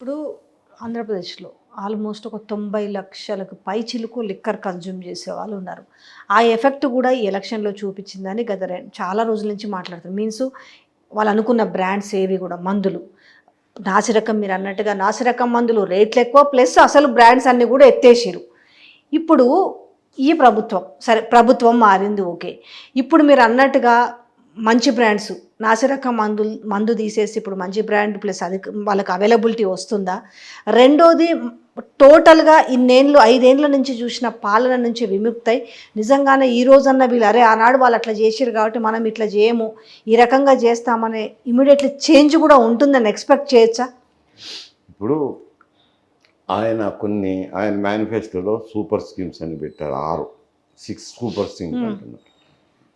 ఇప్పుడు ఆంధ్రప్రదేశ్లో ఆల్మోస్ట్ ఒక తొంభై లక్షలకు పై చిలుకు లిక్కర్ కన్జ్యూమ్ చేసే వాళ్ళు ఉన్నారు. ఆ ఎఫెక్ట్ కూడా ఈ ఎలక్షన్లో చూపించిందని గత చాలా రోజుల నుంచి మాట్లాడుతారు మీన్స్ వాళ్ళు అనుకున్న బ్రాండ్స్ ఏవి కూడా మందులు. నాసిరకం మీరు అన్నట్టుగా నాసిరకం మందులు రేట్లు ఎక్కువ ప్లస్ అసలు బ్రాండ్స్ అన్నీ కూడా ఎత్తేసిరు ఇప్పుడు ఈ ప్రభుత్వం సరే ప్రభుత్వం మారింది ఓకే. ఇప్పుడు మీరు అన్నట్టుగా మంచి బ్రాండ్స్ నాసిరకం మందు మందు తీసేసి ఇప్పుడు మంచి బ్రాండ్ ప్లస్ అది వాళ్ళకి అవైలబిలిటీ వస్తుందా? రెండోది టోటల్గా ఇన్నేళ్ళు ఐదేండ్ల నుంచి చూసిన పాలన నుంచి విముక్తై నిజంగానే ఈ రోజన్న వీళ్ళు అరే ఆనాడు వాళ్ళు అట్లా చేసిరు కాబట్టి మనం ఇట్లా చేయము ఈ రకంగా చేస్తామనే ఇమీడియట్లీ చేంజ్ కూడా ఉంటుందని ఎక్స్పెక్ట్ చేయొచ్చా? ఇప్పుడు ఆయన కొన్ని ఆయన మేనిఫెస్టోలో సూపర్ స్కీమ్స్ అని పెట్టారు ఆరు సిక్స్ సూపర్ స్కీమ్స్ అంటున్నారు.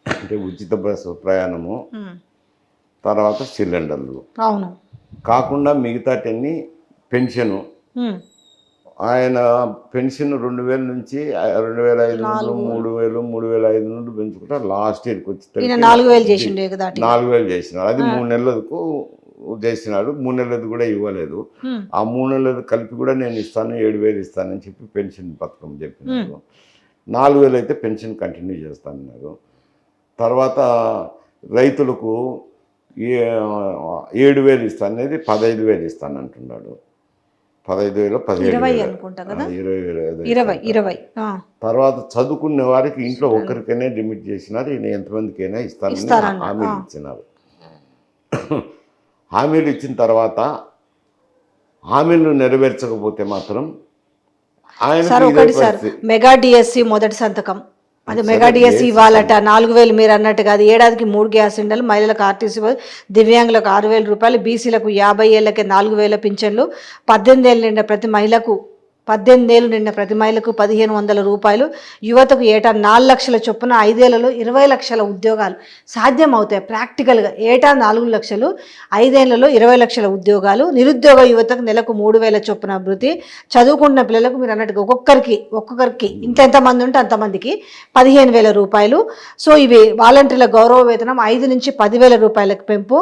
అంటే ఉచిత బస్సు ప్రయాణము తర్వాత సిలిండర్లు. అవును. కాకుండా మిగతాటన్ని పెన్షను. ఆయన పెన్షన్ రెండు వేల నుంచి రెండు వేల ఐదు నుండి మూడు వేలు మూడు వేల ఐదు నుండి పెంచుకుంటా లాస్ట్ ఇయర్కి వచ్చి నాలుగు వేలు చేసిండు నాలుగు వేలు చేసినాడు. అది మూడు నెలలకు చేసినాడు. మూడు నెలలది కూడా ఇవ్వలేదు. ఆ మూడు నెలలది కలిపి కూడా నేను ఇస్తాను ఏడు వేలు ఇస్తానని చెప్పి పెన్షన్ పథకం చెప్పినారు నాలుగు వేలు అయితే పెన్షన్ కంటిన్యూ చేస్తానన్నారు. తర్వాత రైతులకు ఏడు వేలు ఇస్తాను అనేది పదహైదు వేలు ఇస్తాను అంటున్నాడు. పదహైదు వేలు ఇస్తాను. ఆ. తర్వాత చదువుకునే వారికి ఇంట్లో ఒకరికైనా లిమిట్ చేసినారు ఈయన ఎంతమందికైనా ఇస్తానని ఇస్తారన్న, హామీలు. ఇచ్చినారు. హామీలు ఇచ్చిన తర్వాత హామీలు నెరవేర్చకపోతే మాత్రం ఆయన మెగా డిఎస్సి మొదటి సంతకం. అది మెగా డిఎస్సి ఇవ్వాలట. నాలుగు వేలు మీరు అన్నట్టుగా అది ఏడాదికి మూడు గ్యాస్ సిలిండర్లు మహిళలకు ఆర్టీసీ దివ్యాంగులకు ఆరు వేల రూపాయలు బీసీలకు యాభై ఏళ్ళకి నాలుగు వేల పింఛన్లు పద్దెనిమిది ఏళ్ళు నిండిన ప్రతి మహిళకు పద్దెనిమిది ఏళ్ళు నిండిన ప్రతి మహిళకు పదిహేను వందల రూపాయలు. యువతకు ఏటా నాలుగు లక్షల చొప్పున ఐదేళ్ళలో ఇరవై లక్షల ఉద్యోగాలు సాధ్యం అవుతాయి ప్రాక్టికల్గా ఏటా నాలుగు లక్షలు ఐదేళ్ళలో ఇరవై లక్షల ఉద్యోగాలు. నిరుద్యోగ యువతకు నెలకు మూడు వేల చొప్పున అభివృద్ధి. చదువుకుంటున్న పిల్లలకు మీరు అన్నట్టుగా ఒక్కొక్కరికి ఒక్కొక్కరికి ఇంత ఎంతమంది ఉంటే అంతమందికి పదిహేను వేల రూపాయలు. సో ఇవి వాలంటీర్ల గౌరవ వేతనం ఐదు నుంచి పదివేల రూపాయలకు పెంపు.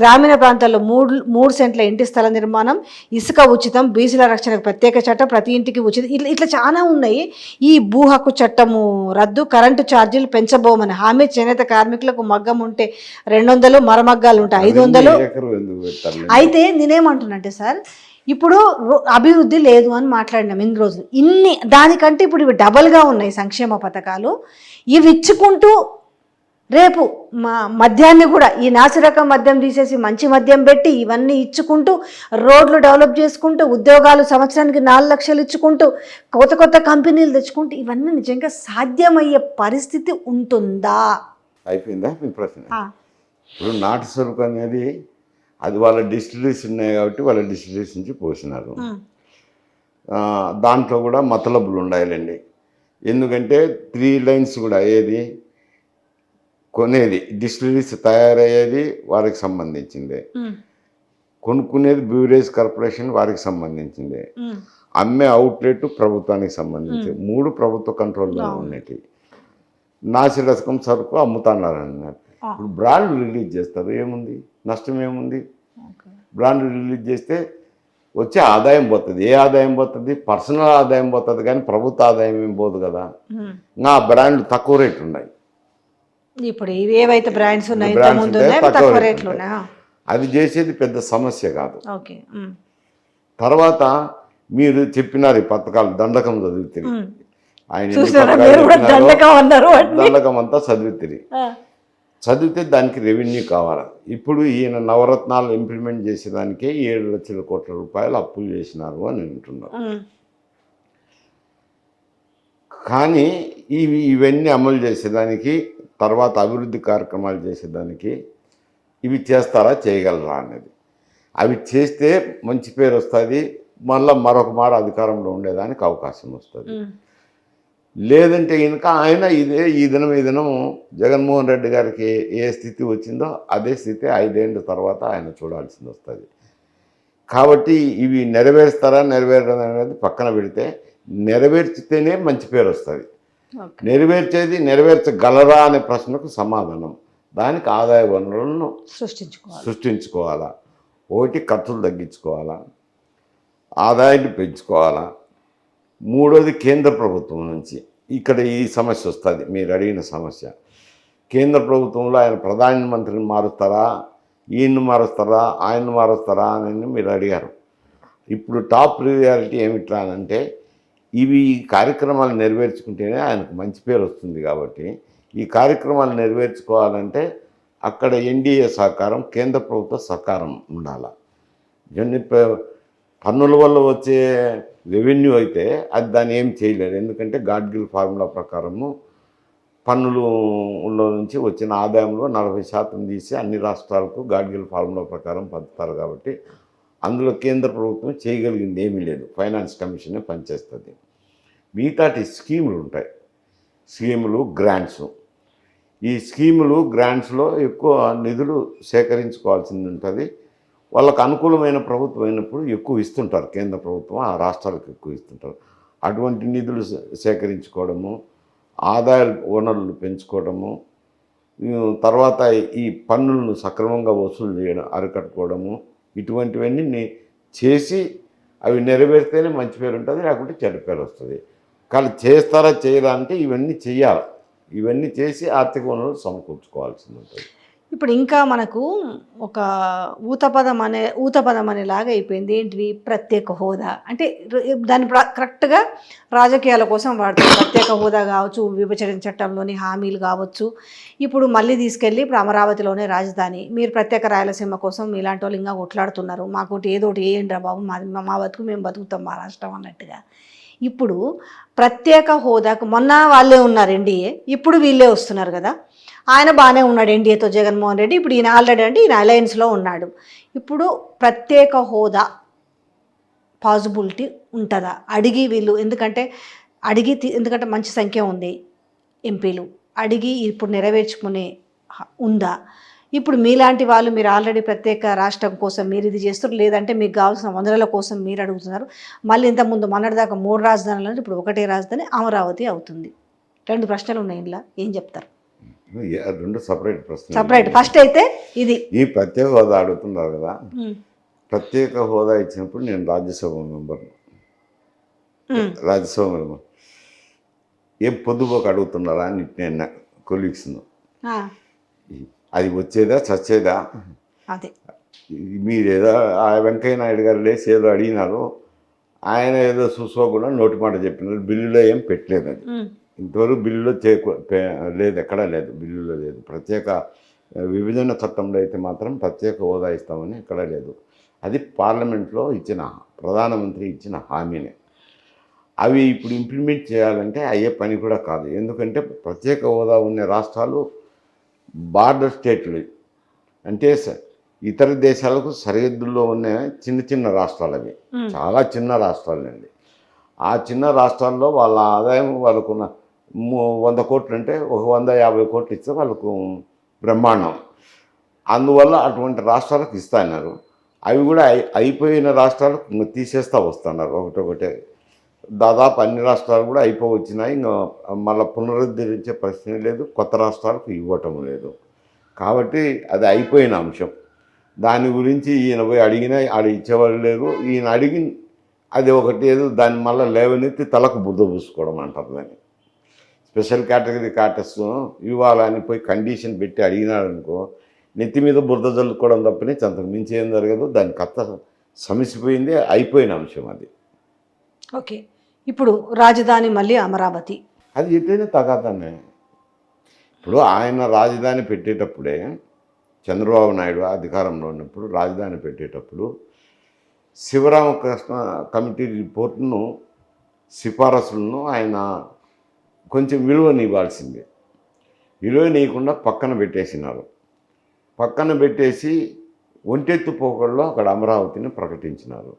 గ్రామీణ ప్రాంతాల్లో మూడు మూడు సెంట్ల ఇంటి స్థల నిర్మాణం. ఇసుక ఉచితం బీసీల రక్షణకు ప్రత్యేక చట్టం. ప్రతి ఇంటికి ఉచితం ఇట్లా ఇట్లా చాలా ఉన్నాయి. ఈ భూ హక్కు చట్టము రద్దు కరెంటు ఛార్జీలు పెంచబోమని. హామీ చేనేత కార్మికులకు మగ్గం ఉంటే రెండు వందలు మరమగ్గాలు ఉంటాయి. ఐదు వందలు అయితే నేనేమంటున్నంటే సార్ ఇప్పుడు అభివృద్ధి లేదు అని మాట్లాడినాం ఇన్ని రోజులు. ఇన్ని దానికంటే ఇప్పుడు ఇవి డబల్గా ఉన్నాయి సంక్షేమ పథకాలు. ఇవి ఇచ్చుకుంటూ రేపు మా మద్యాన్ని కూడా ఈ నాసిరకం మద్యం తీసేసి మంచి మద్యం పెట్టి ఇవన్నీ ఇచ్చుకుంటూ రోడ్లు డెవలప్ చేసుకుంటూ ఉద్యోగాలు సంవత్సరానికి నాలుగు లక్షలు ఇచ్చుకుంటూ కొత్త కొత్త కంపెనీలు తెచ్చుకుంటూ ఇవన్నీ నిజంగా సాధ్యమయ్యే పరిస్థితి ఉంటుందా? అయిపోయిందా మీ ప్రశ్న? ఇప్పుడు నాటు సరుకు అనేది అది వాళ్ళ డిస్టిలరీస్ ఉన్నాయి కాబట్టి వాళ్ళ డిస్టిలరీస్ నుంచి పోసినారు. దాంట్లో కూడా మతలబులు ఉండాలండి. ఎందుకంటే త్రీ లైన్స్ కూడా ఏది? కొనేది డిస్టిలరీస్ తయారయ్యేది వారికి సంబంధించిందే. కొనుక్కునేది బ్యూరేజ్ కార్పొరేషన్ వారికి సంబంధించిందే. అమ్మే అవుట్లెట్ ప్రభుత్వానికి సంబంధించి మూడు ప్రభుత్వ కంట్రోల్లో ఉన్నట్టు నాసిరకం సరుకు అమ్ముతున్నారు అన్నారు. ఇప్పుడు బ్రాండ్ రిలీజ్ చేస్తారు ఏముంది? నష్టం ఏముంది? ఓకే. బ్రాండ్ రిలీజ్ చేస్తే వచ్చే ఆదాయం పోతుంది. ఏ ఆదాయం పోతుంది? పర్సనల్ ఆదాయం పోతుంది కానీ ప్రభుత్వ ఆదాయం ఏం పోదు కదా. ఆ బ్రాండ్లు తక్కువ రేటు ఉన్నాయి. ఇప్పుడు ఏవైతే బ్రాండ్స్ ఉన్నాయో అవి తక్కువ రేట్లు చేసేది పెద్ద సమస్య కాదు. ఓకే తర్వాత మీరు చెప్పినారు ఈ పథకాలు దండకం చదువుతుంది ఉమ్. ఆయన దండకం అంతా చదువుతుంది ఆ, చదివితే దానికి రెవెన్యూ కావాలి? ఇప్పుడు ఈయన నవరత్నాలు ఇంప్లిమెంట్ చేసేదానికే ఏడు లక్షల కోట్ల రూపాయలు అప్పులు చేసినారు అని అంటున్నారు ఉమ్, కానీ ఇవి ఇవన్నీ అమలు చేసేదానికి తర్వాత అభివృద్ధి కార్యక్రమాలు చేసేదానికి ఇవి చేస్తారా చేయగలరా అనేది. అవి చేస్తే మంచి పేరు వస్తుంది మళ్ళీ మరొక మార అధికారంలో ఉండేదానికి అవకాశం వస్తుంది. లేదంటే కనుక ఆయన ఇదే ఈ దినం ఈ దినం జగన్మోహన్ రెడ్డి గారికి ఏ స్థితి వచ్చిందో అదే స్థితి ఐదేళ్ళ తర్వాత ఆయన చూడాల్సింది వస్తుంది. కాబట్టి ఇవి నెరవేరుస్తారా నెరవేరడం అనేది పక్కన పెడితే నెరవేర్చితేనే మంచి పేరు వస్తుంది. నెరవేర్చేది నెరవేర్చగలరా అనే ప్రశ్నకు సమాధానం. దానికి ఆదాయ వనరులను సృష్టించుకోవాలి? సృష్టించుకోవాలా? ఒకటి ఖర్చులు తగ్గించుకోవాలా? ఆదాయాన్ని పెంచుకోవాలా? మూడోది కేంద్ర ప్రభుత్వం నుంచి. ఇక్కడ ఈ సమస్య వస్తుంది మీరు అడిగిన సమస్య. కేంద్ర ప్రభుత్వంలో ఆయన ప్రధానమంత్రిని మారుస్తారా? ఈయన్ని మారుస్తారా? ఆయన్ని మారుస్తారా? అని మీరు అడిగారు. ఇప్పుడు టాప్ ప్రియారిటీ ఏమిట్రా అంటే ఇవి ఈ కార్యక్రమాలు నెరవేర్చుకుంటేనే ఆయనకు మంచి పేరు వస్తుంది కాబట్టి ఈ కార్యక్రమాలు నెరవేర్చుకోవాలంటే అక్కడ ఎన్డీఏ సహకారం కేంద్ర ప్రభుత్వ సహకారం ఉండాలి. ఇవన్నీ పన్నుల వల్ల వచ్చే రెవెన్యూ అయితే అది దాన్ని ఏం చేయలేదు. ఎందుకంటే గాడ్గిల్ ఫార్ములా ప్రకారము పన్నులలో నుంచి వచ్చిన ఆదాయంలో నలభై శాతం తీసి అన్ని రాష్ట్రాలకు గాడ్గిల్ ఫార్ములా ప్రకారం పంచుతారు కాబట్టి అందులో కేంద్ర ప్రభుత్వం చేయగలిగింది ఏమీ లేదు. ఫైనాన్స్ కమిషనే పనిచేస్తుంది. మిగతాటి స్కీములు ఉంటాయి. స్కీములు గ్రాంట్స్. ఈ స్కీములు గ్రాంట్స్లో ఎక్కువ నిధులు సేకరించుకోవాల్సింది ఉంటుంది. వాళ్ళకు అనుకూలమైన ప్రభుత్వం అయినప్పుడు ఎక్కువ ఇస్తుంటారు. కేంద్ర ప్రభుత్వం ఆ రాష్ట్రాలకు ఎక్కువ ఇస్తుంటారు. అటువంటి నిధులు సేకరించుకోవడము ఆదాయ వనరులు పెంచుకోవడము తర్వాత ఈ పన్నులను సక్రమంగా వసూలు చేయడం అరికట్టుకోవడము ఇటువంటివన్నీ చేసి అవి నెరవేరితేనే మంచి పేరు ఉంటుంది లేకుంటే చెడు పేరు వస్తుంది. కానీ చేస్తారా చేయరా అంటే ఇవన్నీ చేయాలి. ఇవన్నీ చేసి ఆర్థిక వనరులు సమకూర్చుకోవాల్సింది ఉంటుంది. ఇప్పుడు ఇంకా మనకు ఒక ఊతపదం అనే ఊతపదం అనేలాగా అయిపోయింది. ఏంటివి ప్రత్యేక హోదా. అంటే దాన్ని కరెక్ట్గా రాజకీయాల కోసం వాడతారు. ప్రత్యేక హోదా కావచ్చు విభజన చట్టంలోని హామీలు కావచ్చు. ఇప్పుడు మళ్ళీ తీసుకెళ్ళి ఇప్పుడు అమరావతిలోనే రాజధాని. మీరు ప్రత్యేక రాయలసీమ కోసం ఇలాంటి వాళ్ళు ఇంకా కొట్లాడుతున్నారు. మాకు ఏదో ఒకటి వేయండి బాబు. మా మా బతుకు మేము బతుకుతాం మా రాష్ట్రం అన్నట్టుగా. ఇప్పుడు ప్రత్యేక హోదాకు మొన్న వాళ్ళే ఉన్నారు ఎన్డీఏ. ఇప్పుడు వీళ్ళే వస్తున్నారు కదా. ఆయన బాగానే ఉన్నాడు ఎన్డీఏతో జగన్మోహన్ రెడ్డి. ఇప్పుడు ఈయన ఆల్రెడీ అంటే ఈయన అలయన్స్లో ఉన్నాడు. ఇప్పుడు ప్రత్యేక హోదా పాసిబిలిటీ ఉంటుందా? అడిగి వీళ్ళు ఎందుకంటే అడిగి ఎందుకంటే మంచి సంఖ్య ఉంది ఎంపీలు. అడిగి ఇప్పుడు నెరవేర్చుకునే ఉందా? ఇప్పుడు మీలాంటి వాళ్ళు మీరు ఆల్రెడీ ప్రత్యేక రాష్ట్రం కోసం మీరు ఇది చేస్తారు లేదంటే మీకు కావాల్సిన వనరుల కోసం మీరు అడుగుతున్నారు. మళ్ళీ ఇంతకుముందు మొన్నటిదాకా మూడు రాజధానులు ఇప్పుడు ఒకటే రాజధాని అమరావతి అవుతుంది. రెండు ప్రశ్నలు ఉన్నాయి ఇంట్లో ఏం చెప్తారు? రెండు సపరేట్ ప్రశ్నలు. సపరేట్ ఫస్ట్ అయితే ఇది. ఈ ప్రత్యేక హోదా అడుగుతున్నారు కదా. ప్రత్యేక హోదా ఇచ్చినప్పుడు నేను రాజ్యసభ మెంబర్ రాజ్యసభ మెంబర్. ఏం పొద్దుపోక అడుగుతున్నారా అని నేను కొలీగ్స్ను. అది వచ్చేదా చచ్చేదా? అదే. మీరేదో ఆ వెంకయ్య నాయుడు గారు లేచి ఏదో అడిగినారు. ఆయన ఏదో చూసుకోకుండా నోటి మాట చెప్పినారు బిల్లులో ఏం పెట్టలేదు అది. ఇంతవరకు బిల్లులో చేకు పే- లేదు ఎక్కడా లేదు బిల్లులో లేదు. ప్రత్యేక విభజన చట్టంలో అయితే మాత్రం ప్రత్యేక హోదా ఇస్తామని ఎక్కడా లేదు. అది పార్లమెంట్లో ఇచ్చిన ప్రధానమంత్రి ఇచ్చిన హామీనే. అవి ఇప్పుడు ఇంప్లిమెంట్ చేయాలంటే అయ్యే పని కూడా కాదు. ఎందుకంటే ప్రత్యేక హోదా ఉన్న రాష్ట్రాలు బార్డర్ స్టేట్లు. అంటే ఇతర దేశాలకు సరిహద్దుల్లో ఉన్న చిన్న చిన్న రాష్ట్రాలు అవి. చాలా చిన్న రాష్ట్రాలండి ఆ చిన్న రాష్ట్రాల్లో వాళ్ళ ఆదాయం వాళ్ళకున్న వంద కోట్లు అంటే ఒక వంద యాభై కోట్లు ఇస్తే వాళ్ళకు బ్రహ్మాండం. అందువల్ల అటువంటి రాష్ట్రాలకు ఇస్తున్నారు. అవి కూడా అయి అయిపోయిన రాష్ట్రాలకు తీసేస్తూ వస్తున్నారు. ఒకటొకటే దాదాపు అన్ని రాష్ట్రాలు కూడా అయిపోవచ్చినాయి. ఇంకా మళ్ళీ పునరుద్ధరించే ప్రశ్న లేదు. కొత్త రాష్ట్రాలకు ఇవ్వటం లేదు. కాబట్టి అది అయిపోయిన అంశం. దాని గురించి ఈయన పోయి అడిగినా ఆడ ఇచ్చేవాళ్ళు లేరు. ఈయన అడిగి అది ఒకటి ఏదో దాన్ని మళ్ళీ లేవనెత్తి తలకు బుద్ధ పూసుకోవడం అంటారు దాన్ని. స్పెషల్ కేటగిరీ కాటస్ ఇవ్వాలని పోయి కండిషన్ పెట్టి అడిగినాడు అనుకో నెత్తి మీద బురద జల్లుకోవడం తప్పని అంతకు మించి ఏం జరగదు. దాని కథ సమసిపోయింది అయిపోయిన అంశం అది. ఓకే. ఇప్పుడు రాజధాని మళ్ళీ అమరావతి. అది ఎట్లయినా తగాదానే. ఇప్పుడు ఆయన రాజధాని పెట్టేటప్పుడే చంద్రబాబు నాయుడు అధికారంలో ఉన్నప్పుడు రాజధాని పెట్టేటప్పుడు శివరామకృష్ణ కమిటీ రిపోర్ట్ను సిఫారసులను ఆయన కొంచెం విలువనివ్వాల్సిందే విలువనీయకుండా పక్కన పెట్టేసినారు. పక్కన పెట్టేసి ఒంటెత్తు పోకల్లో అక్కడ అమరావతిని ప్రకటించినారు.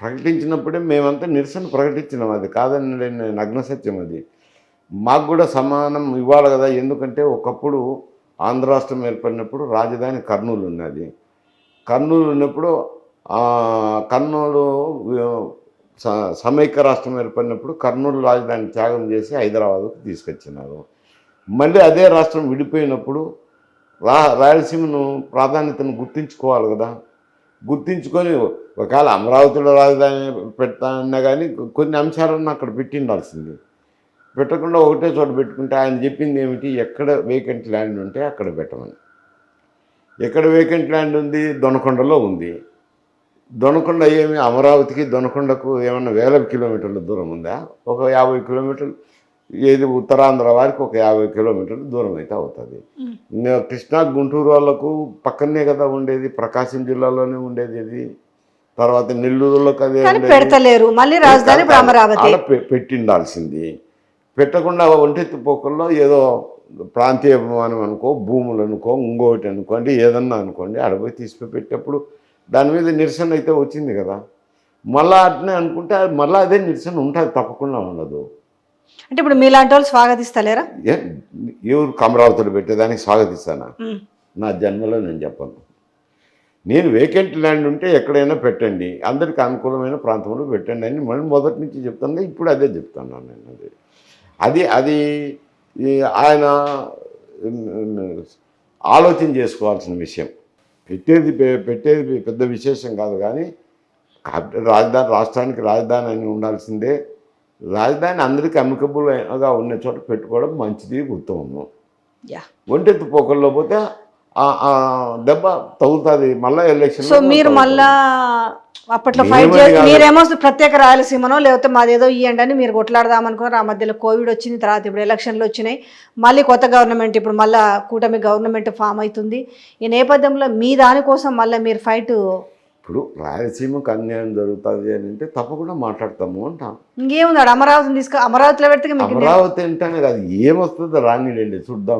ప్రకటించినప్పుడే మేమంతా నిరసన ప్రకటించినాం. అది కాదని నేను నగ్న సత్యం అది. మాకు కూడా సమానం ఇవ్వాలి కదా ఎందుకంటే ఒకప్పుడు ఆంధ్ర రాష్ట్రం ఏర్పడినప్పుడు రాజధాని కర్నూలు ఉన్నది. కర్నూలు ఉన్నప్పుడు కర్నూలు సమైక్య రాష్ట్రం ఏర్పడినప్పుడు కర్నూలు రాజధాని త్యాగం చేసి హైదరాబాద్కు తీసుకొచ్చినారు. మళ్ళీ అదే రాష్ట్రం విడిపోయినప్పుడు రా రాయలసీమను ప్రాధాన్యతను గుర్తించుకోవాలి కదా. గుర్తించుకొని ఒకవేళ అమరావతిలో రాజధాని పెడతానన్నా కానీ కొన్ని అంశాలను అక్కడ పెట్టిండాల్సింది. పెట్టకుండా ఒకటే చోట పెట్టుకుంటే ఆయన చెప్పింది ఏమిటి? ఎక్కడ వేకెంట్ ల్యాండ్ ఉంటే అక్కడ పెట్టమని. ఎక్కడ వేకెంట్ ల్యాండ్ ఉంది? దొనకొండలో ఉంది. దొనకొండ ఏమి? అమరావతికి దొనకొండకు ఏమన్నా వేల కిలోమీటర్ల దూరం ఉందా? ఒక యాభై కిలోమీటర్లు. ఏది? ఉత్తరాంధ్ర వారికి ఒక యాభై కిలోమీటర్ల దూరం అయితే అవుతుంది. కృష్ణా గుంటూరు వాళ్ళకు పక్కనే కదా ఉండేది. ప్రకాశం జిల్లాలోనే ఉండేది ఇది. తర్వాత నెల్లూరులోకి అదే కానీ ఉండేది. పెడతలేరు. మళ్ళీ రాజధాని అమరావతి. పెట్టిండాల్సింది. పెట్టకుండా ఒంటెత్తి పోకల్లో ఏదో ప్రాంతీయ అభిమానం అనుకో భూములు అనుకో ఇంకోటి అనుకోండి ఏదన్నా అనుకోండి ఆడపోయి తీసుకుని పెట్టేప్పుడు దాని మీద నిరసన అయితే వచ్చింది కదా. మళ్ళా అట్నే అనుకుంటే మళ్ళీ అదే నిరసన ఉంటుంది తప్పకుండా ఉండదు. అంటే ఇప్పుడు మీలాంటి వాళ్ళు స్వాగతిస్తలేరా? ఎవరు అమరావతిలో పెట్టేదానికి స్వాగతిస్తానా. నా జన్మలో నేను చెప్పను. నేను వేకెంట్ ల్యాండ్ ఉంటే ఎక్కడైనా పెట్టండి అందరికి అనుకూలమైన ప్రాంతంలో పెట్టండి అని మళ్ళీ మొదటి నుంచి చెప్తాను ఇప్పుడు అదే చెప్తున్నాను నేను అది. అది అది ఆయన ఆలోచన చేసుకోవాల్సిన విషయం. పెట్టేది పెట్టేది పెద్ద విశేషం కాదు కానీ రాజధాని రాష్ట్రానికి రాజధాని అని ఉండాల్సిందే. రాజధాని అందరికీ అమికబుల్గా ఉన్న చోట పెట్టుకోవడం మంచిది ఉత్తమము యా. ఒంటెత్తు పోకల్లో పోతే దెబ్బ తగులుతుంది మళ్ళీ ఎలక్షన్ సో మీరు మళ్ళా అప్పట్లో ఫైట్ చేసి. మీరేమో ప్రత్యేక రాయలసీమనో లేకపోతే మాదేదో ఇవ్వండి అని మీరు కొట్లాడదాం అనుకున్నారు ఆ మధ్యలో కోవిడ్ వచ్చింది తర్వాత ఇప్పుడు ఎలక్షన్లు వచ్చినాయి. మళ్ళీ కొత్త గవర్నమెంట్ ఇప్పుడు మళ్ళీ కూటమి గవర్నమెంట్ ఫామ్ అవుతుంది. ఈ నేపథ్యంలో మీ దానికోసం మళ్ళీ మీరు ఫైట్ ఇప్పుడు రాయలసీమకు అన్యాయం జరుగుతుంది అని అంటే తప్పకుండా మాట్లాడతాము అంటాం. ఇంకేముంది? అమరావతిని తీసుకు అమరావతిలో పెడితే మీకు అమరావతి అంటేనే కాదు ఏమొస్తుందో రానిలేండి. చూద్దాం.